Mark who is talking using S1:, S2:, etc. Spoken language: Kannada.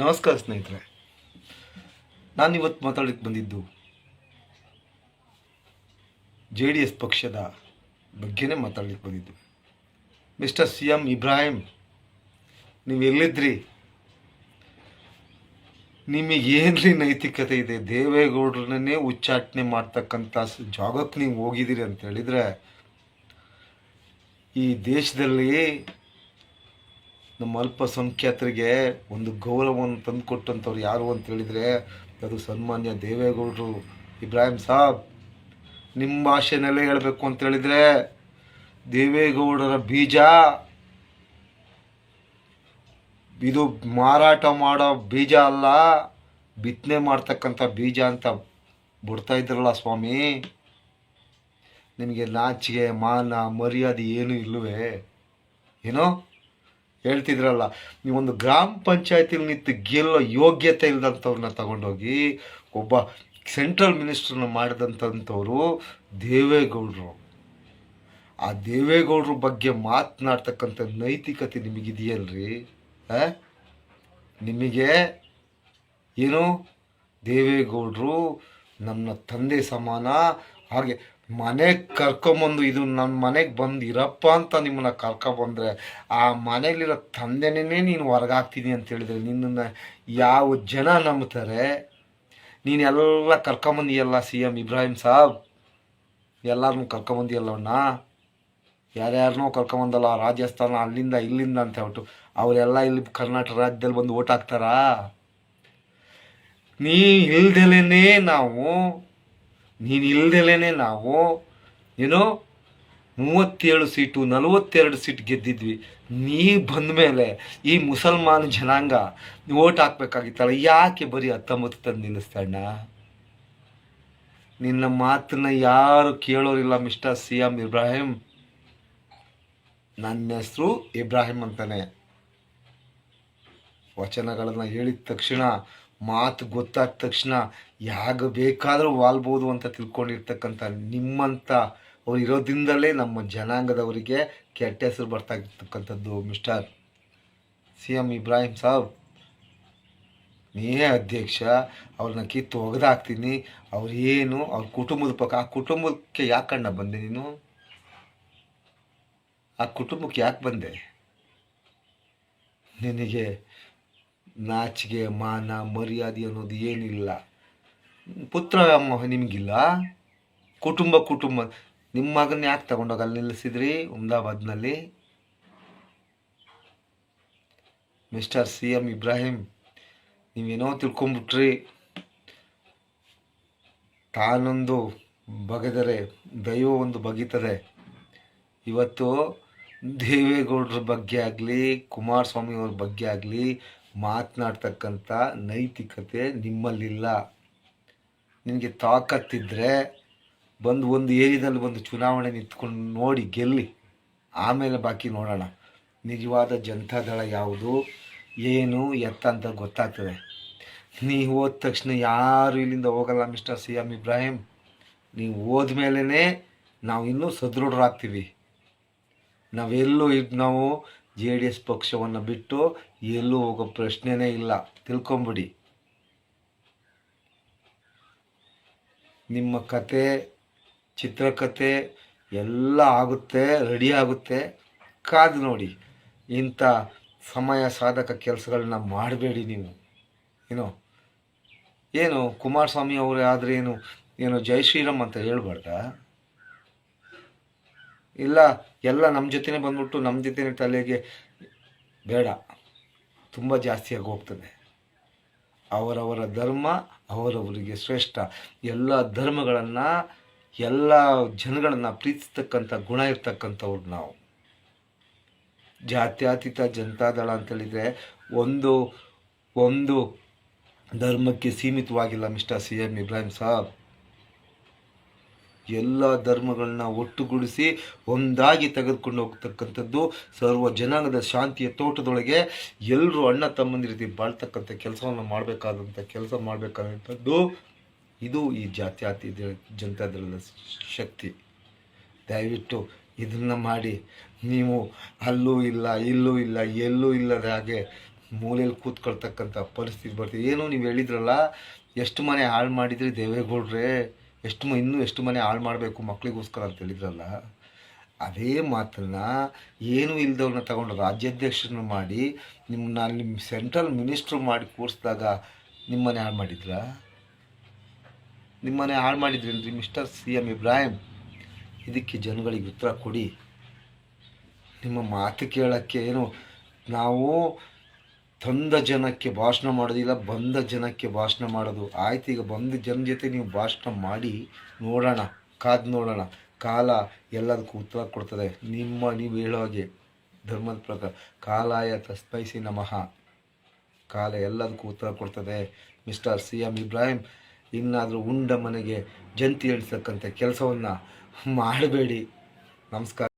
S1: ನಮಸ್ಕಾರ ಸ್ನೇಹಿತರೆ. ನಾನಿವತ್ತು ಮಾತಾಡಲಿಕ್ಕೆ ಬಂದಿದ್ದು ಜೆ ಡಿ ಎಸ್ ಪಕ್ಷದ ಬಗ್ಗೆನೇ ಮಾತಾಡಲಿಕ್ಕೆ ಬಂದಿದ್ದು. ಮಿಸ್ಟರ್ ಸಿ ಎಂ ಇಬ್ರಾಹಿಂ, ನೀವು ಎಲ್ಲಿದ್ರಿ? ನಿಮಗೇನ್ರಿ ನೈತಿಕತೆ ಇದೆ? ದೇವೇಗೌಡರನ್ನೇ ಉಚ್ಚಾಟನೆ ಮಾಡ್ತಕ್ಕಂಥ ಜಾಗಕ್ಕೆ ನೀವು ಹೋಗಿದ್ದೀರಿ ಅಂತ ಹೇಳಿದರೆ ಈ ದೇಶದಲ್ಲಿ ನಮ್ಮ ಅಲ್ಪಸಂಖ್ಯಾತರಿಗೆ ಒಂದು ಗೌರವವನ್ನು ತಂದುಕೊಟ್ಟಂಥವ್ರು ಯಾರು ಅಂತ ಹೇಳಿದರೆ, ಅದು ಸನ್ಮಾನ್ಯ ದೇವೇಗೌಡರು. ಇಬ್ರಾಹಿಂ ಸಾಬ್, ನಿಮ್ಮ ಭಾಷೆನಲ್ಲೇ ಹೇಳಬೇಕು ಅಂತ ಹೇಳಿದರೆ, ದೇವೇಗೌಡರ ಬೀಜ, ಇದು ಮಾರಾಟ ಮಾಡೋ ಬೀಜ ಅಲ್ಲ, ಬಿತ್ತನೆ ಮಾಡ್ತಕ್ಕಂಥ ಬೀಜ ಅಂತ ಬಿಡ್ತಾ ಇದ್ರಲ್ಲ ಸ್ವಾಮಿ. ನಿಮಗೆ ನಾಚಿಗೆ ಮಾನ, ಮರ್ಯಾದೆ ಏನೂ ಇಲ್ಲವೇ? ಏನೋ? ಹೇಳ್ತಿದ್ರಲ್ಲ ಒಂದು ಗ್ರಾಮ ಪಂಚಾಯತಿಲಿ ನಿಂತು ಗೆಲ್ಲೋ ಯೋಗ್ಯತೆ ಇಲ್ಲದಂಥವ್ರನ್ನ ತಗೊಂಡೋಗಿ ಒಬ್ಬ ಸೆಂಟ್ರಲ್ ಮಿನಿಸ್ಟ್ರನ್ನ ಮಾಡಿದಂಥವ್ರು ದೇವೇಗೌಡರು. ಆ ದೇವೇಗೌಡರ ಬಗ್ಗೆ ಮಾತನಾಡ್ತಕ್ಕಂಥ ನೈತಿಕತೆ ನಿಮಗಿದೆಯಲ್ರಿ? ನಿಮಗೆ ಏನು? ದೇವೇಗೌಡರು ನನ್ನ ತಂದೆ ಸಮಾನ, ಹಾಗೆ ಮನೆಗೆ ಕರ್ಕೊಂಬಂದು ಇದು ನನ್ನ ಮನೆಗೆ ಬಂದು ಇರಪ್ಪ ಅಂತ ನಿಮ್ಮನ್ನ ಕರ್ಕೊಬಂದ್ರೆ, ಆ ಮನೇಲಿರೋ ತಂದೆನೇ ನೀನು ಹೊರಗಾಗ್ತೀನಿ ಅಂತ ಹೇಳಿದರೆ ನಿನ್ನನ್ನು ಯಾವ ಜನ ನಂಬ್ತಾರೆ? ನೀನೆಲ್ಲ ಕರ್ಕೊಂಬಂದಿಯಲ್ಲ ಸಿ ಎಂ ಇಬ್ರಾಹಿಂ ಸಾಬ್? ಎಲ್ಲರನ್ನೂ ಕರ್ಕೊಂಬಂದಿಯಲ್ಲವಣ್ಣ ಯಾರ್ಯಾರನ್ನೋ ಕರ್ಕೊಂಬಂದಲ್ಲ ರಾಜಸ್ಥಾನ ಅಲ್ಲಿಂದ ಇಲ್ಲಿಂದ ಅಂತ ಹೇಳ್ಬಿಟ್ಟು, ಅವರೆಲ್ಲ ಇಲ್ಲಿ ಕರ್ನಾಟಕ ರಾಜ್ಯದಲ್ಲಿ ಬಂದು ಓಟ್ ಹಾಕ್ತಾರಾ? ನೀ ಇಲ್ದಲೇ ನಾವು ನೀನು ಇಲ್ದಲೇ ನಾವು, ಏನೋ ಮೂವತ್ತೇಳು ಸೀಟು, ನಲವತ್ತೆರಡು ಸೀಟ್ ಗೆದ್ದಿದ್ವಿ. ನೀ ಬಂದ ಮೇಲೆ ಈ ಮುಸಲ್ಮಾನ ಜನಾಂಗ ಓಟ್ ಹಾಕ್ಬೇಕಾಗಿತ್ತಲ್ಲ, ಯಾಕೆ ಬರೀ ಹತ್ತೊಂಬತ್ತು ತಂದು ನಿಲ್ಲಿಸ್ತಣ್ಣ ನಿನ್ನ ಮಾತನ್ನ ಯಾರು ಕೇಳೋರಿಲ್ಲ ಮಿಸ್ಟರ್ ಸಿ ಎಂ ಇಬ್ರಾಹಿಂ. ನನ್ನ ಹೆಸರು ಇಬ್ರಾಹಿಂ ಅಂತಾನೆ. ವಚನಗಳನ್ನು ಹೇಳಿದ ತಕ್ಷಣ ಮಾತು ಗೊತ್ತಾದ ತಕ್ಷಣ ಯಾಗ ಬೇಕಾದರೂ ವಾಲ್ಬೋದು ಅಂತ ತಿಳ್ಕೊಂಡಿರ್ತಕ್ಕಂಥ ನಿಮ್ಮಂಥ ಅವ್ರು ಇರೋದ್ರಿಂದಲೇ ನಮ್ಮ ಜನಾಂಗದವರಿಗೆ ಕೆಟ್ಟ ಹೆಸರು ಬರ್ತಾ ಇರ್ತಕ್ಕಂಥದ್ದು mister C M Ibrahim Saab. ನೀನೇ ಅಧ್ಯಕ್ಷ, ಅವ್ರನ್ನ ಕಿತ್ತು ಒಗೆದಾಕ್ತೀನಿ ಅವ್ರು ಏನು, ಅವ್ರ ಕುಟುಂಬದ ಪಕ್ಕ, ಆ ಕುಟುಂಬಕ್ಕೆ ಯಾಕಣ್ಣ ಬಂದೆ ನೀನು? ಆ ಕುಟುಂಬಕ್ಕೆ ಯಾಕೆ ಬಂದೆ? ನಿನಗೆ ನಾಚಿಕೆ, ಮಾನ, ಮರ್ಯಾದೆ ಅನ್ನೋದು ಏನಿಲ್ಲ. ಪುತ್ರ ನಿಮಗಿಲ್ಲ? ಕುಟುಂಬ ಕುಟುಂಬ. ನಿಮ್ಮ ಮಗನ ಯಾಕೆ ತಗೊಂಡೋಗಿ ಅಲ್ಲಿ ನಿಲ್ಲಿಸಿದ್ರಿ? ಅಹಮದಾಬಾದ್ನಲ್ಲಿ? ಮಿಸ್ಟರ್ ಸಿ ಎಂ ಇಬ್ರಾಹಿಂ, ನೀವೇನೋ ತಿಳ್ಕೊಂಬಿಟ್ರಿ. ತಾನೊಂದು ಬಗೆದರೆ, ದೈವ ಒಂದು ಬಗೀತದೆ ಇವತ್ತು ದೇವೇಗೌಡರ ಬಗ್ಗೆ ಆಗಲಿ ಕುಮಾರಸ್ವಾಮಿ ಅವ್ರ ಬಗ್ಗೆ ಆಗಲಿ ಮಾತನಾಡ್ತಕ್ಕಂಥ ನೈತಿಕತೆ ನಿಮ್ಮಲ್ಲಿಲ್ಲ. ನಿನಗೆ ತಾಕತ್ತಿದ್ದರೆ ಬಂದು ಒಂದು ಏರಿಯಾದಲ್ಲಿ ಒಂದು ಚುನಾವಣೆ ನಿಂತ್ಕೊಂಡು ನೋಡಿ ಗೆಲ್ಲಿ. ಆಮೇಲೆ ಬಾಕಿ ನೋಡೋಣ. ನಿಜವಾದ ಜನತಾದಳ ಯಾವುದು? ಏನು ಎತ್ತ ಅಂತ ಗೊತ್ತಾಗ್ತದೆ. ನೀವು ಹೋದ ತಕ್ಷಣ ಯಾರು ಇಲ್ಲಿಂದ ಹೋಗಲ್ಲ ಮಿಸ್ಟರ್ ಸಿ ಎಂ ಇಬ್ರಾಹಿಂ? ನೀವು ಹೋದ್ಮೇಲೆ ನಾವು ಇನ್ನೂ ಸದೃಢರಾಗ್ತೀವಿ. ನಾವೆಲ್ಲೂ ಇದು ನಾವು ಜೆ ಡಿ ಎಸ್ ಪಕ್ಷವನ್ನು ಬಿಟ್ಟು ಎಲ್ಲೂ ಹೋಗೋ ಪ್ರಶ್ನೆನೇ ಇಲ್ಲ. ತಿಳ್ಕೊಂಬಿಡಿ. ನಿಮ್ಮ ಕತೆ, ಚಿತ್ರಕತೆ ಎಲ್ಲ ಆಗುತ್ತೆ, ರೆಡಿ ಆಗುತ್ತೆ. ಕಾದು ನೋಡಿ. ಇಂಥ ಸಮಯ ಸಾಧಕ ಕೆಲಸಗಳನ್ನ ಮಾಡಬೇಡಿ ನೀವು. ಏನೋ? ಏನು ಕುಮಾರಸ್ವಾಮಿ ಅವರೇ ಆದರೆ ಏನು ಏನು ಜೈ ಶ್ರೀರಾಮ್ ಅಂತ ಹೇಳ್ಬಾರ್ದಾ? ಇಲ್ಲ, ಎಲ್ಲ ನಮ್ಮ ಜೊತೆನೇ ಬಂದ್ಬಿಟ್ಟು ನಮ್ಮ ಜೊತೆನೇ ತಲೆಗೆ ಬೇಡ. ತುಂಬ ಜಾಸ್ತಿಯಾಗಿ ಹೋಗ್ತದೆ. ಅವರವರ ಧರ್ಮ, ಅವರವರಿಗೆ ಶ್ರೇಷ್ಠ. ಎಲ್ಲ ಧರ್ಮಗಳನ್ನು, ಎಲ್ಲ ಜನಗಳನ್ನು ಪ್ರೀತಿಸ್ತಕ್ಕಂಥ ಗುಣ ಇರ್ತಕ್ಕಂಥವ್ರು ನಾವು. ಜಾತ್ಯತೀತ ಜನತಾದಳ ಅಂತೇಳಿದರೆ ಒಂದು ಒಂದು ಧರ್ಮಕ್ಕೆ ಸೀಮಿತವಾಗಿಲ್ಲ mister C M Ibrahim Saab. ಎಲ್ಲ ಧರ್ಮಗಳನ್ನ ಒಟ್ಟುಗೂಡಿಸಿ ಒಂದಾಗಿ ತೆಗೆದುಕೊಂಡು ಹೋಗ್ತಕ್ಕಂಥದ್ದು ಸರ್ವ ಜನಾಂಗದ ಶಾಂತಿಯ ತೋಟದೊಳಗೆ ಎಲ್ಲರೂ ಅಣ್ಣ ತಮ್ಮಂದಿ ರೀತಿ ಬಾಳ್ತಕ್ಕಂಥ ಕೆಲಸವನ್ನು ಮಾಡಬೇಕಾದಂಥ ಕೆಲಸ ಮಾಡಬೇಕಾದಂಥದ್ದು ಇದು ಈ ಜಾತ್ಯಾತಿ ಜನತಾದಳದ ಶಕ್ತಿ. ದಯವಿಟ್ಟು ಇದನ್ನು ಮಾಡಿ. ನೀವು ಅಲ್ಲೂ ಇಲ್ಲ, ಇಲ್ಲೂ ಇಲ್ಲ, ಎಲ್ಲೂ ಇಲ್ಲದ ಹಾಗೆ ಮೂಲೆಯಲ್ಲಿ ಕೂತ್ಕೊಳ್ತಕ್ಕಂಥ ಪರಿಸ್ಥಿತಿ ಬರ್ತೀವಿ ಏನು ನೀವು ಹೇಳಿದ್ರಲ್ಲ, ಎಷ್ಟು ಮನೆ ಹಾಳು ಮಾಡಿದ್ರಿ ದೇವೇಗೌಡ್ರೆ? ಎಷ್ಟು ಮ ಇನ್ನೂ ಎಷ್ಟು ಮನೆ ಹಾಳು ಮಾಡಬೇಕು ಮಕ್ಕಳಿಗೋಸ್ಕರ ಅಂತ ಹೇಳಿದ್ರಲ್ಲ, ಅದೇ ಮಾತನ್ನ ಏನು ಇಲ್ದವ್ರನ್ನ ತಗೊಂಡು ರಾಜ್ಯಾಧ್ಯಕ್ಷರನ್ನ ಮಾಡಿ ನಿಮ್ಮನ್ನ ನಿಮ್ಮ ಸೆಂಟ್ರಲ್ ಮಿನಿಸ್ಟ್ರು ಮಾಡಿ ಕೂರಿಸಿದಾಗ ನಿಮ್ಮನೆ ಹಾಳು ಮಾಡಿದ್ರ? ನಿಮ್ಮನೆ ಹಾಳು ಮಾಡಿದ್ರೇನ್ರಿ ಮಿಸ್ಟರ್ ಸಿ ಎಂ ಇಬ್ರಾಹಿಂ? ಇದಕ್ಕೆ ಜನಗಳಿಗೆ ಉತ್ತರ ಕೊಡಿ. ನಿಮ್ಮ ಮಾತು ಕೇಳೋಕ್ಕೆ ಏನು, ನಾವು ತಂದ ಜನಕ್ಕೆ ಭಾಷಣ ಮಾಡೋದಿಲ್ಲ ಬಂದ ಜನಕ್ಕೆ ಭಾಷಣ ಮಾಡೋದು. ಆಯ್ತು, ಈಗ ಬಂದ ಜನ ಜೊತೆ ನೀವು ಭಾಷಣ ಮಾಡಿ ನೋಡೋಣ, ಕಾದು ನೋಡೋಣ. ಕಾಲ ಎಲ್ಲದಕ್ಕೂ ಉತ್ತರ ಕೊಡ್ತದೆ. ನಿಮ್ಮ, ನೀವು ಹೇಳೋ ಹಾಗೆ, ಧರ್ಮದ ಪ್ರಕಾರ. ಕಾಲಾಯ ತಸ್ಪೈಸಿ ನಮಃ. ಕಾಲ ಎಲ್ಲದಕ್ಕೂ ಉತ್ತರ ಕೊಡ್ತದೆ. ಮಿಸ್ಟರ್ ಸಿ ಎಂ ಇಬ್ರಾಹಿಂ, ಇನ್ನಾದರೂ ಉಂಡ ಮನೆಗೆ ಜಂತಿ ಹೇಳ್ತಕ್ಕಂಥ ಕೆಲಸವನ್ನು ಮಾಡಬೇಡಿ. ನಮಸ್ಕಾರ.